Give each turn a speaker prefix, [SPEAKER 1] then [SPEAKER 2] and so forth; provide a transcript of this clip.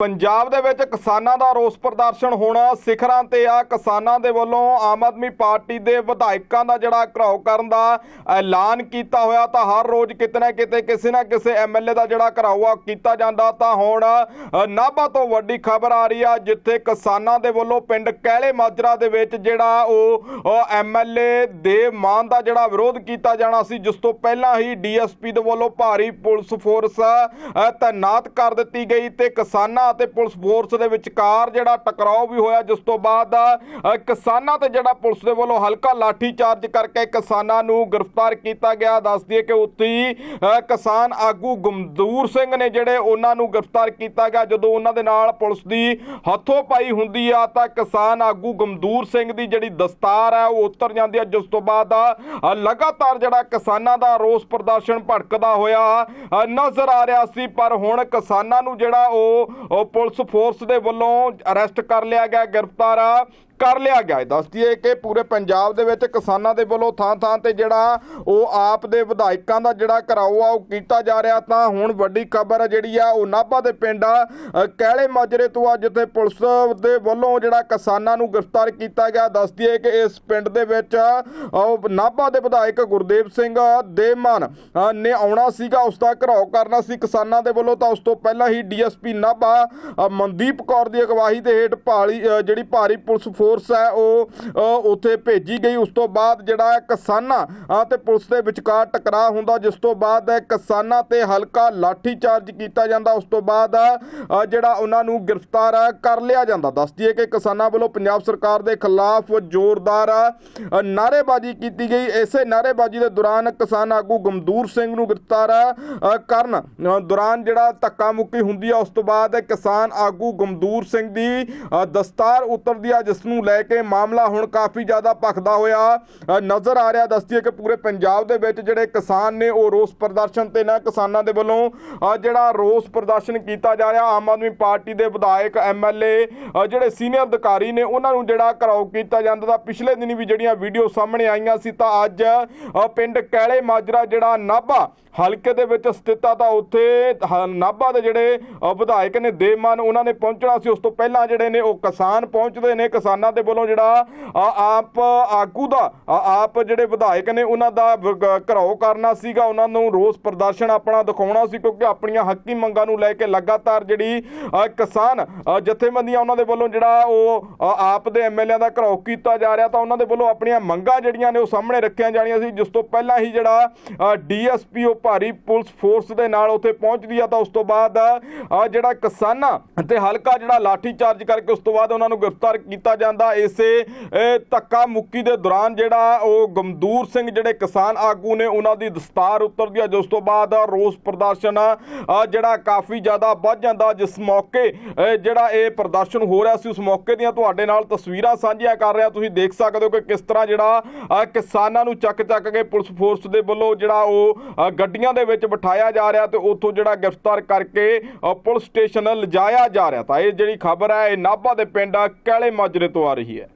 [SPEAKER 1] ਪੰਜਾਬ ਦੇ ਵਿੱਚ ਕਿਸਾਨਾਂ ਦਾ ਰੋਸ ਪ੍ਰਦਰਸ਼ਨ ਹੋਣਾ ਸਿਖਰਾਂ ਤੇ ਆ। ਕਿਸਾਨਾਂ ਦੇ ਵੱਲੋਂ ਆਮ ਆਦਮੀ ਪਾਰਟੀ ਦੇ ਵਿਧਾਇਕਾਂ ਦਾ ਜਿਹੜਾ ਘਰਾਓ ਕਰਨ ਦਾ ਐਲਾਨ ਕੀਤਾ ਹੋਇਆ ਤਾਂ ਹਰ ਰੋਜ਼ ਕਿਤੇ ਨਾ ਕਿਤੇ ਕਿਸੇ ਨਾ ਕਿਸੇ ਐਮਐਲਏ ਦਾ ਜਿਹੜਾ ਘਰਾਓ ਆ ਕੀਤਾ ਜਾਂਦਾ ਤਾਂ ਹੁਣ ਨਾਭਾ ਤੋਂ ਵੱਡੀ ਖਬਰ ਆ ਰਹੀ ਆ ਜਿੱਥੇ ਕਿਸਾਨਾਂ ਦੇ ਵੱਲੋਂ ਪਿੰਡ ਕਹਿਲੇ ਮਾਜਰਾ ਦੇ ਵਿੱਚ ਜਿਹੜਾ ਉਹ ਐਮਐਲਏ ਦੇ ਮਾਨ ਦਾ ਜਿਹੜਾ ਵਿਰੋਧ ਕੀਤਾ ਜਾਣਾ ਸੀ, ਜਿਸ ਤੋਂ ਪਹਿਲਾਂ ਹੀ ਡੀਐਸਪੀ ਦੇ ਵੱਲੋਂ ਭਾਰੀ ਪੁਲਿਸ ਫੋਰਸ ਤਾਇਨਾਤ ਕਰ ਦਿੱਤੀ ਗਈ ਤੇ ਕਿਸਾਨਾਂ ਅਤੇ ਪੁਲਿਸ ਫੋਰਸ ਦੇ ਵਿਚਕਾਰ ਜਿਹੜਾ ਟਕਰਾਓ ਵੀ ਹੋਇਆ ਜਿਸ ਤੋਂ ਬਾਅਦ ਕਿਸਾਨਾਂ ਤੇ ਜਿਹੜਾ ਪੁਲਿਸ ਦੇ ਵੱਲੋਂ ਹਲਕਾ ਲਾਠੀ ਚਾਰਜ ਕਰਕੇ ਕਿਸਾਨਾਂ ਨੂੰ ਗ੍ਰਿਫਤਾਰ ਕੀਤਾ ਗਿਆ। ਦੱਸ ਦਈਏ ਕਿ ਉੱਥੇ ਹੀ ਕਿਸਾਨ ਆਗੂ ਗਮਦੂਰ ਸਿੰਘ ਨੇ ਜਿਹੜੇ ਉਹਨਾਂ ਨੂੰ ਗ੍ਰਿਫਤਾਰ ਕੀਤਾ ਗਿਆ। ਜਦੋਂ ਉਹਨਾਂ ਦੇ ਨਾਲ ਪੁਲਿਸ ਦੀ ਹੱਥੋਂ ਪਾਈ ਹੁੰਦੀ ਆ ਤਾਂ ਕਿਸਾਨ ਆਗੂ ਗਮਦੂਰ ਸਿੰਘ ਦੀ ਜਿਹੜੀ ਦਸਤਾਰ ਹੈ ਉਹ ਉਤਰ ਜਾਂਦੀ ਹੈ ਜਿਸ ਤੋਂ ਬਾਅਦ ਲਗਾਤਾਰ ਜਿਹੜਾ ਕਿਸਾਨਾਂ ਦਾ ਰੋਸ ਪ੍ਰਦਰਸ਼ਨ ਭੜਕਦਾ ਹੋਇਆ ਨਜ਼ਰ ਆ ਰਿਹਾ ਸੀ। ਪਰ ਹੁਣ ਕਿਸਾਨਾਂ ਨੂੰ ਜਿਹੜਾ ਉਹ ਪੁਲਿਸ ਫੋਰਸ ਦੇ ਵੱਲੋਂ ਅਰੈਸਟ ਕਰ ਲਿਆ ਗਿਆ ਗ੍ਰਿਫਤਾਰ। ਕਰ ਲਿਆ ਗਿਆ ਹੈ। ਦੱਸ ਦਈਏ ਕਿ ਪੂਰੇ ਪੰਜਾਬ ਦੇ ਵਿੱਚ ਕਿਸਾਨਾਂ ਦੇ ਵੱਲੋਂ ਥਾਂ ਥਾਂ ਤੇ ਜਿਹੜਾ ਉਹ ਆਪ ਦੇ ਵਿਧਾਇਕਾਂ ਦਾ ਜਿਹੜਾ ਘਰਾਓ ਆ ਉਹ ਕੀਤਾ ਜਾ ਰਿਹਾ। ਤਾਂ ਹੁਣ ਵੱਡੀ ਖਬਰ ਜਿਹੜੀ ਆ ਉਹ ਨਾਭਾ ਦੇ ਪਿੰਡ ਕਹਿਲੇ ਮਾਜਰੇ ਤੋਂ ਆ ਜਿੱਥੇ ਪੁਲਿਸ ਦੇ ਵੱਲੋਂ ਜਿਹੜਾ ਕਿਸਾਨਾਂ ਨੂੰ ਗ੍ਰਿਫਤਾਰ ਕੀਤਾ ਗਿਆ। ਦੱਸ ਦਈਏ ਕਿ ਇਸ ਪਿੰਡ ਦੇ ਵਿੱਚ ਉਹ ਨਾਭਾ ਦੇ ਵਿਧਾਇਕ ਗੁਰਦੇਵ ਸਿੰਘ ਦੇਮਾਨ ਅ, ਨੇ ਆਉਣਾ ਸੀਗਾ ਉਸ ਦਾ ਘਰਾਓ ਕਰਨਾ ਸੀ ਕਿਸਾਨਾਂ ਦੇ ਵੱਲੋਂ। ਤਾਂ ਉਸ ਤੋਂ ਪਹਿਲਾਂ ਹੀ ਡੀਐਸਪੀ ਨਾਭਾ ਮਨਦੀਪ ਕੌਰ ਦੀ ਅਗਵਾਈ ਦੇ ਹੇਠ ਭਾਰੀ ਜਿਹੜੀ ਭਾਰੀ ਪੁਲਿਸ ਫੋਰਸ ਹੈ ਉਹ ਉੱਥੇ ਭੇਜੀ ਗਈ। ਉਸ ਤੋਂ ਬਾਅਦ ਜਿਹੜਾ ਹੈ ਕਿਸਾਨਾਂ ਅ, ਤੇ ਪੁਲਿਸ ਦੇ ਵਿਚਕਾਰ ਟਕਰਾਅ ਹੁੰਦਾ ਜਿਸ ਤੋਂ ਬਾਅਦ ਕਿਸਾਨਾਂ ਤੇ ਹਲਕਾ ਲਾਠੀ ਚਾਰਜ ਕੀਤਾ ਜਾਂਦਾ। ਉਸ ਤੋਂ ਬਾਅਦ ਜਿਹੜਾ ਉਹਨਾਂ ਨੂੰ ਗ੍ਰਿਫਤਾਰ ਕਰ ਲਿਆ ਜਾਂਦਾ। ਦੱਸ ਦਈਏ ਕਿ ਕਿਸਾਨਾਂ ਵੱਲੋਂ ਪੰਜਾਬ ਸਰਕਾਰ ਦੇ ਖਿਲਾਫ ਜ਼ੋਰਦਾਰ ਅ, ਨਾਅਰੇਬਾਜ਼ੀ ਕੀਤੀ ਗਈ। ਇਸੇ ਨਾਅਰੇਬਾਜ਼ੀ ਦੇ ਦੌਰਾਨ ਕਿਸਾਨ ਆਗੂ ਗਮਦੂਰ ਸਿੰਘ ਨੂੰ ਗ੍ਰਿਫਤਾਰ ਕਰਨ ਦੌਰਾਨ ਜਿਹੜਾ ਧੱਕਾ ਮੁੱਕੀ ਹੁੰਦੀ ਆ ਉਸ ਤੋਂ ਬਾਅਦ ਕਿਸਾਨ ਆਗੂ ਗਮਦੂਰ ਸਿੰਘ ਦੀ ਦਸਤਾਰ ਉਤਰਦੀ ਆ ਜਿਸ ਨੂੰ ਲੈ ਕੇ ਮਾਮਲਾ ਹੁਣ ਕਾਫੀ ਜ਼ਿਆਦਾ ਭਖਦਾ ਹੋਇਆ ਨਜ਼ਰ ਆ ਰਿਹਾ। ਦੱਸਦੀ ਹੈ ਕਿ ਪੂਰੇ ਪੰਜਾਬ ਦੇ ਵਿੱਚ ਜਿਹੜੇ ਕਿਸਾਨ ਨੇ, ਉਹ ਰੋਸ ਪ੍ਰਦਰਸ਼ਨ ਤੇ ਨਾ ਕਿਸਾਨਾਂ ਦੇ ਵੱਲੋਂ। ਜਿਹੜਾ ਰੋਸ ਪ੍ਰਦਰਸ਼ਨ ਕੀਤਾ ਜਾ ਰਿਹਾ, ਆਮ ਆਦਮੀ ਪਾਰਟੀ ਦੇ ਵਿਧਾਇਕ ਐਮਐਲਏ ਜਿਹੜੇ ਸੀਨੀਅਰ ਅਧਿਕਾਰੀ ਨੇ, ਉਹਨਾਂ ਨੂੰ ਜਿਹੜਾ ਘਰਾਓ ਕੀਤਾ ਜਾਂਦਾ ਤਾਂ ਪਿਛਲੇ ਦਿਨੀ ਵੀ ਜਿਹੜੀਆਂ ਵੀਡੀਓ ਸਾਹਮਣੇ ਆਈਆਂ ਸੀ ਤਾਂ ਅੱਜ ਪਿੰਡ ਕੈਲੇ ਮਾਜਰਾ ਜਿਹੜਾ ਨਾਭਾ ਹਲਕੇ ਦੇ ਵਿੱਚ ਸਥਿਤ ਆ, ਤਾਂ ਉੱਥੇ ਨਾਭਾ ਦੇ ਜਿਹੜੇ ਵਿਧਾਇਕ ਨੇ, ਦੇਵਮਾਨ, ਉਹਨਾਂ ਨੇ ਪਹੁੰਚਣਾ ਸੀ। ਉਸ ਤੋਂ ਪਹਿਲਾਂ ਜਿਹੜੇ ਨੇ, ਉਹ ਕਿਸਾਨ ਪਹੁੰਚਦੇ ਨੇ, ਕਿਸਾਨਾਂ ਦੇ ਵੱਲੋਂ ਜਿਹੜਾ ਆਪ ਆਗੂ ਦਾ ਆਪ ਜਿਹੜੇ ਵਿਧਾਇਕ ਨੇ ਉਹਨਾਂ ਦਾ ਵ- ਘਰਾਓ ਕਰਨਾ ਸੀਗਾ, ਉਹਨਾਂ ਨੂੰ ਰੋਸ ਪ੍ਰਦਰਸ਼ਨ ਆਪਣਾ ਦਿਖਾਉਣਾ ਸੀ ਕਿਉਂਕਿ ਆਪਣੀਆਂ ਹੱਕੀ ਮੰਗਾਂ ਨੂੰ ਲੈ ਕੇ ਲਗਾਤਾਰ ਜਿਹੜੀ ਕਿਸਾਨ ਜਥੇਬੰਦੀਆਂ ਉਹਨਾਂ ਦੇ ਵੱਲੋਂ ਜਿਹੜਾ ਉਹ ਆਪ ਦੇ ਐਮਐਲਏ ਦਾ ਘਰਾਓ ਕੀਤਾ ਜਾ ਰਿਹਾ ਤਾਂ ਉਹਨਾਂ ਦੇ ਵੱਲੋਂ ਆਪਣੀਆਂ ਮੰਗਾਂ ਜਿਹੜੀਆਂ ਨੇ ਉਹ ਸਾਹਮਣੇ ਰੱਖੀਆਂ ਜਾਣੀਆਂ ਸੀ, ਜਿਸ ਤੋਂ ਪਹਿਲਾਂ ਹੀ ਜਿਹੜਾ ਡੀਐਸਪੀ ਉਹ ਭਾਰੀ ਪੁਲਿਸ ਫੋਰਸ ਦੇ ਨਾਲ ਉੱਥੇ ਪਹੁੰਚਦੀ ਆ ਤਾਂ ਉਸ ਤੋਂ ਬਾਅਦ ਜਿਹੜਾ ਕਿਸਾਨਾਂ ਤੇ ਹਲਕਾ ਜਿਹੜਾ ਲਾਠੀ ਚਾਰਜ ਕਰਕੇ ਉਸ ਤੋਂ ਬਾਅਦ ਉਹਨਾਂ ਨੂੰ ਗ੍ਰਿਫਤਾਰ ਕੀਤਾ ਜਾਂਦਾ ਇਸੇ ਧੱਕਾ ਮੁੱਕੀ ਦੇ ਦੌਰਾਨ ਜਿਹੜਾ ਉਹ ਗਮਦੂਰ ਸਿੰਘ ਜਿਹੜੇ ਕਿਸਾਨ ਆਗੂ ਨੇ ਉਹਨਾਂ ਦੀ ਦਸਤਾਰ ਉਤਰਦੀ ਹੈ ਜਿਸ ਤੋਂ ਬਾਅਦ ਰੋਸ ਪ੍ਰਦਰਸ਼ਨ ਜਿਹੜਾ ਕਾਫੀ ਜ਼ਿਆਦਾ ਵੱਧ ਜਾਂਦਾ ਜਿਸ ਮੌਕੇ ਜਿਹੜਾ ਇਹ ਪ੍ਰਦਰਸ਼ਨ ਹੋ ਰਿਹਾ ਸੀ, ਉਸ ਮੌਕੇ ਦੀਆਂ ਤੁਹਾਡੇ ਨਾਲ ਤਸਵੀਰਾਂ ਸਾਂਝੀਆਂ ਕਰ ਰਿਹਾ। ਤੁਸੀਂ ਦੇਖ ਸਕਦੇ ਹੋ ਕਿ ਕਿਸ ਤਰ੍ਹਾਂ ਜਿਹੜਾ ਕਿਸਾਨਾਂ ਨੂੰ ਚੱਕ ਚੱਕ ਕੇ ਪੁਲਿਸ ਫੋਰਸ ਦੇ ਵੱਲੋਂ ਜਿਹੜਾ ਉਹ ਗੱਡੀਆਂ ਦੇ ਵਿੱਚ ਬਿਠਾਇਆ ਜਾ ਰਿਹਾ ਤੇ ਉੱਥੋਂ ਜਿਹੜਾ ਗ੍ਰਿਫਤਾਰ ਕਰਕੇ ਪੁਲਿਸ ਸਟੇਸ਼ਨ ਲਿਜਾਇਆ ਜਾ ਰਿਹਾ। ਤਾਂ ਇਹ ਜਿਹੜੀ ਖਬਰ ਹੈ, ਇਹ ਨਾਭਾ ਦੇ ਪਿੰਡ ਕੈਲੇ ਮਾਜਰੇ ਤੋਂ ਆ ਰਹੀ ਹੈ।